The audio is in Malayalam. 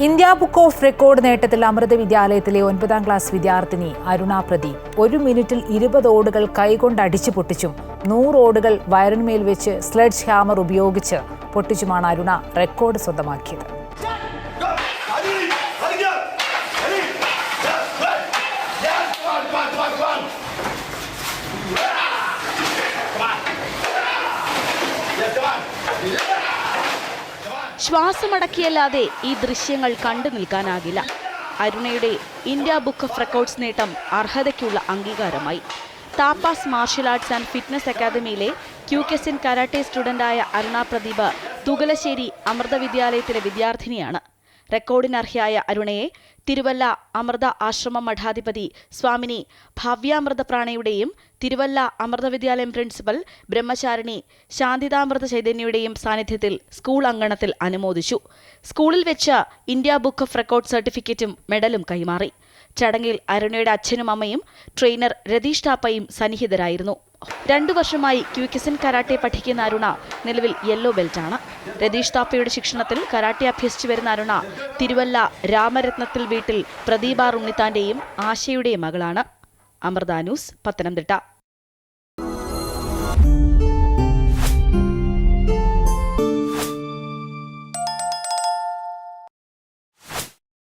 ഇന്ത്യ ബുക്ക് ഓഫ് റെക്കോർഡ് നേട്ടത്തിൽ അമൃത വിദ്യാലയത്തിലെ ഒൻപതാം ക്ലാസ് വിദ്യാർത്ഥിനി അരുണ പ്രദീപ് ഒരു മിനിറ്റിൽ ഇരുപത് ഓടുകൾ കൈകൊണ്ട് അടിച്ചു പൊട്ടിച്ചും നൂറ് ഓടുകൾ വയറിന്മേൽ വെച്ച് സ്ലെഡ്ജ് ഹാമർ ഉപയോഗിച്ച് പൊട്ടിച്ചുമാണ് അരുണ റെക്കോർഡ് സ്വന്തമാക്കിയത് Ready? ശ്വാസമടക്കിയല്ലാതെ ഈ ദൃശ്യങ്ങൾ കണ്ടു നിൽക്കാനാകില്ല. അരുണയുടെ ഇന്ത്യ ബുക്ക് ഓഫ് റെക്കോർഡ്സ് നേട്ടം അർഹതയ്ക്കുള്ള അംഗീകാരമായി. Tapas martial arts and fitness അക്കാദമിയിലെ Kyokushin karate സ്റ്റുഡന്റായ അരുണ പ്രദീപ് തുകലശ്ശേരി അമൃത വിദ്യാലയത്തിലെ വിദ്യാർത്ഥിനിയാണ്. റെക്കോർഡിനർഹയായ അരുണയെ തിരുവല്ല അമൃത ആശ്രമ മഠാധിപതി സ്വാമിനി ഭവ്യാമൃത പ്രാണയുടെയും തിരുവല്ല അമൃത വിദ്യാലയം പ്രിൻസിപ്പൽ ബ്രഹ്മചാരിണി ശാന്തിതാമൃത ചൈതന്യയുടെയും സാന്നിധ്യത്തിൽ സ്കൂൾ അങ്കണത്തിൽ അനുമോദിച്ചു. സ്കൂളിൽ വെച്ച ഇന്ത്യ ബുക്ക് ഓഫ് റെക്കോർഡ് സർട്ടിഫിക്കറ്റും മെഡലും കൈമാറി. ചടങ്ങിൽ അരുണയുടെ അച്ഛനും അമ്മയും ട്രെയിനർ രതീഷ് ടാപ്പയും സന്നിഹിതരായിരുന്നു. രണ്ടു വർഷമായി ക്യൂക്കിസൻ കരാട്ടെ പഠിക്കുന്ന അരുണ നിലവിൽ യെല്ലോ ബെൽറ്റാണ്. രതീഷ് താപ്പയുടെ ശിക്ഷണത്തിൽ കരാട്ടെ അഭ്യസിച്ചു വരുന്ന അരുണ തിരുവല്ല രാമരത്നത്തിൽ വീട്ടിൽ പ്രദീപ ഉണ്ണിത്താന്റെയും ആശയുടെയും മകളാണ്. അമൃത ന്യൂസ് പത്തനംതിട്ട.